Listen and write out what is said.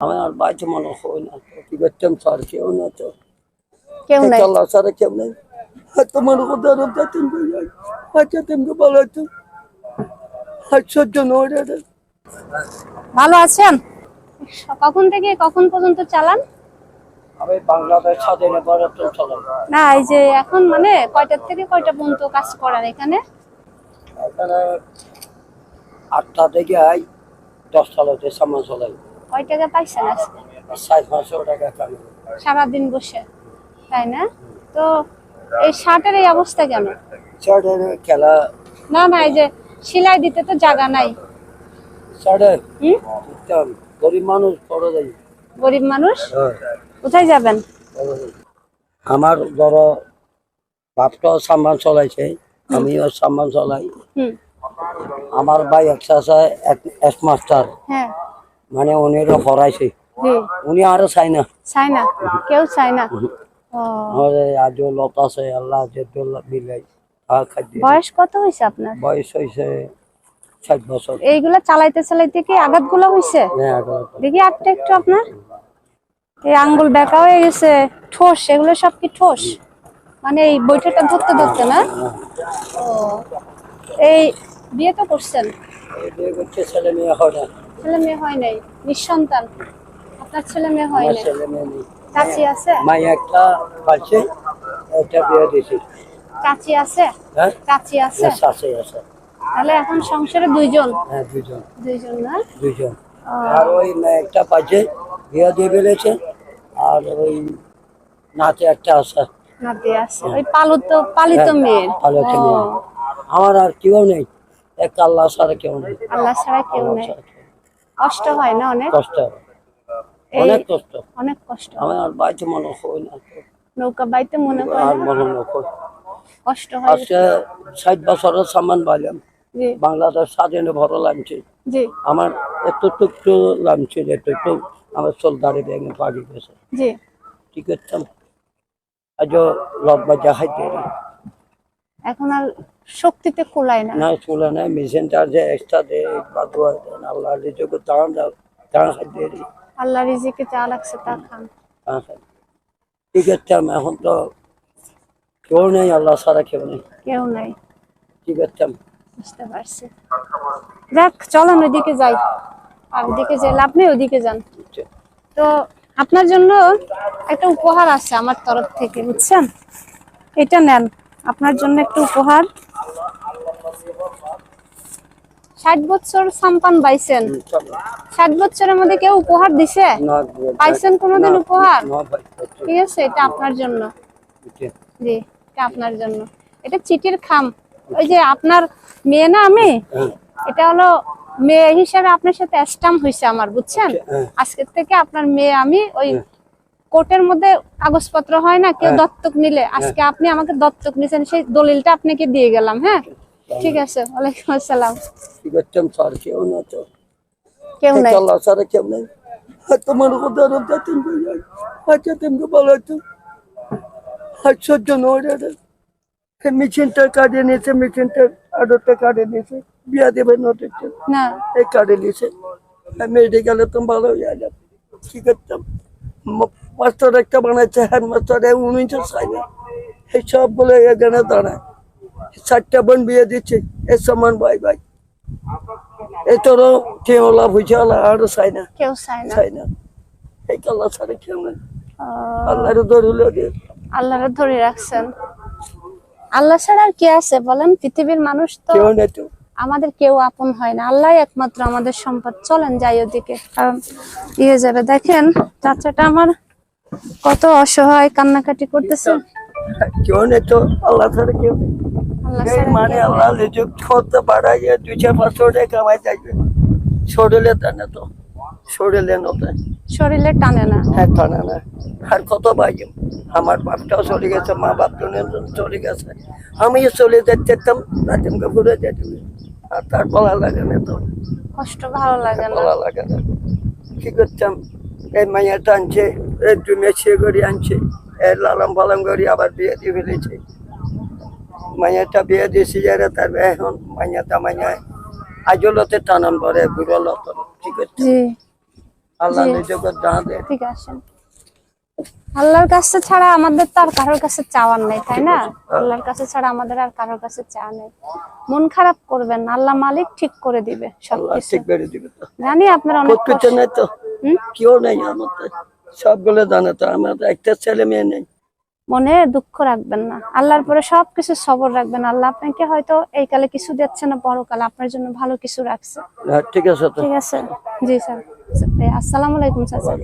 আমি আর বাড়িতে মনে হয় না। কি করতাম স্যার কেউ না তো। কেউ নাই? আল্লাহ স্যারে কেউ নেই। তোমার তুমি আচ্ছা তুমি ভালো নয় ভালো আছেন? কখন থেকে কখন পর্যন্ত চালান? আমি বাংলাদেশ স্বাধীনের পরে তো চলাই। না এই যে এখন মানে কয়টার থেকে কয়টা পর্যন্ত কাজ করেন এখানে? এখানে আটটা থেকে আই দশটা লোকে সামান চলাই। কয় টাকা পাইছেন আজকে? সারাদিন বসে তাই না? তো এই শার্টের এই অবস্থা কেন? স্যারের খেলা না না এই যে সেলাই দিতে তো জায়গা নাই। উত্তম গরিব মানুষ বড় যাই। গরিব মানুষ? কোথায় যাবেন? আমার ধরো বাপটাও সাম্মান চলাইছে আমিও সাম্মান চলাই। আমার ভাই একটা আছে এস মাস্টার। হ্যাঁ। মানে উনিরও জি। উনি আরও চাই না চাই না কেউ চায় না আছে আল্লাহ বিলাই বয়স কত হয়েছে আপনার? বয়স হয়েছে ষাট বছর। এইগুলা চালাইতে চালাইতে কি আঘাতগুলো হয়েছে হ্যাঁ দেখি আটটা একটু আপনার। এই আঙ্গুল বেঁকা হয়ে গেছে ঠোস এগুলো সব কি ঠোস? মানে এই বইটাটা ধরতে ধরতে না? ও। এই বিয়ে তো করছেন? বিয়ে করছে ছেলে মেয়ে হয় ছেলে মেয়ে হয় নাই নিঃসন্তান। আপনার ছেলে মেয়ে হয় নাই। ছেলে মেয়ে নেই। চাচি আছে? মাই একটা পাচ্ছে একটা বিয়ে দিয়েছি। চাচি আছে? হ্যাঁ? চাচি আছে? শাশে আছে। তাহলে এখন সংসারে দুইজন? হ্যাঁ দুজন দুইজন না? দুজন ও, আর ওই মেয়ে একটা পাচ্ছে বিয়ে দিয়ে ফেলেছে। আর ওই নাতে একটা আছে। নাতি আছে। ওই পালিত পালিত হ্যাঁ, মেয়ের পালিত মেয়ে। আমার আর কেউ নেই। এক আল্লাহ ছাড়া কেউ নেই। আল্লাহ ছাড়া কেউ নেই। কষ্ট হয় না অনেক? কষ্ট। অনেক কষ্ট। অনেক কষ্ট। আমি আর বাড়িতে মনে হয় না। নৌকা বাইতে মনে হয় আর মনে না। কষ্ট হয়। আজকে ষাট বছরের সামান পাইলাম। জি। বাংলাদেশ স্বাধীনে ভরো লাগছে আমার এতটুকু লাগছে এতটুকু আমার সোলদারে ব্যাঙে পাড়ি গেছে। ঠিক আছে? আজ বাজা খাইতে রে। এখন আর শক্তিতে কুলায় না। না চলে না মেশিনটা যে এক্সট্রা দে বা দোয়া দেন আল্লাহ রিজকে দাও দাঁড়া খাইতে রে আল্লাহ রিজিকে যা লাগছে তা খান। ঠিক আছে আমি এখন তো কেউ নেই আল্লাহ ছাড়া কেউ নেই। কেউ নাই। ঠিক আছে। বুঝতে পারছি। যাক চলেন ওইদিকে যাই। আর ওইদিকে যে লাভ নেই ওইদিকে যান। তো আপনার জন্য একটা উপহার আছে আমার তরফ থেকে বুঝছেন? এটা নেন। আপনার জন্য একটা উপহার। ষাট বছর সাম্পান বাইছেন ষাট বছরের মধ্যে কেউ উপহার দিছে? পাইছেন কোনোদিন উপহার? ঠিক আছে এটা আপনার জন্য। জি এটা আপনার জন্য। এটা চিঠির খাম। ওই যে আপনার মেয়ে না আমি? এটা হলো মেয়ে হিসাবে আপনার সাথে স্টাম্প হয়েছে আমার বুঝছেন? হ্যাঁ। আজকের থেকে আপনার মেয়ে আমি ওই কোর্টের মধ্যে কাগজপত্র হয় না কেউ হ্যাঁ। দত্তক নিলে। আজকে আপনি আমাকে দত্তক নিছেন সেই দলিলটা আপনাকে দিয়ে গেলাম হ্যাঁ? ঠিক আছে ওয়ালাইকুম আসসালাম। স্যার কেউ না তো। কেউ নাই। ছাড়া কেউ নেই। তোমার কথা রোজা তুমি আচ্ছা তুমি আছো আর সহ্য নয় রে মেশিনটা কাটে নিয়েছে মেশিনটা আডরটা কাটে নিয়েছে। বিয়া দেবে নটিতে না। এই কাটে নিয়েছে। মেডিকেলে তো ভালো হয়ে যাবে। কি করতাম মাস্টার একটা বানাইছে হ্যান্ড মাস্টার উনিশে চাই না এই বলে এখানে দাঁড়ায়। চারটা বোন বিয়ে দিচ্ছে। এ সমান ভাই ভাই। এ তোর কেউ লাভ হয়েছে আল্লাহ আরও চাই না কেউ চায় না চাই না এই কাল্লা ছাড়া কেউ নেই। আহ, আল্লাহর ধরুল আল্লাহরে ধরে রাখছেন। আল্লাহ ছাড়া আর কে আছে বলেন? পৃথিবীর মানুষ তো কেউ নেই তো। আমাদের কেউ আপন হয় না। আল্লাহ একমাত্র আমাদের সম্পদ। চলেন যাই ওদিকে। কারণ ইয়ে যাবে। দেখেন চাচাটা আমার কত অসহায় কান্নাকাটি করতেছে? কেউ নেই তো আল্লাহ ছাড়া কেউ মানে আল্লাহ করতে দুই চার পাঁচশো টাকা কামাই থাকবে শরীরে টানে তো শরীরে নতে। শরীরে টানে না। হ্যাঁ টানে না। আর কত আমার বাপটাও চলে গেছে মা বাপ চলে গেছে। আমি চলে যেতাম রাতিমকে ঘুরে যেতে আর তার বলা লাগে না তো। কষ্ট ভালো লাগে না। লাগে না। কি করতাম? এই মাইয়াটা আনছে জুমে সে করে আনছে। এই লালাম পালাম করে আবার বিয়ে দিয়ে ফেলেছে। মাইয়াটা বিয়ে দিয়েছি যারা তার এখন মাইয়াটা মাইয়া। আজলতে টানান পরে বুড়ো ঠিক আছে? আল্লাহ নিজেকে জানা ঠিক আছে। আল্লাহর কাছে ছাড়া আমাদের তো আর কারোর কাছে চাওয়ার নেই তাই না? আল্লাহর কাছে ছাড়া আমাদের আর কারোর কাছে চাওয়া নেই। মন খারাপ করবেন আল্লাহ মালিক ঠিক করে দিবে আল্লাহ সবকিছু। ঠিক করে দিবে জানি আপনার অনেক কিছু নেই তো? কেউ নেই আমাদের সবগুলো জানে তো আমার একটা ছেলে মেয়ে নেই। মনে দুঃখ রাখবেন না। আল্লাহর পরে সবকিছু সবর রাখবেন। আল্লাহ আপনাকে হয়তো এই কালে কিছু দিচ্ছে না পরকালে আপনার জন্য ভালো কিছু রাখছে। হ্যাঁ, ঠিক আছে ঠিক আছে। জি স্যার। আসসালামু আলাইকুম স্যার।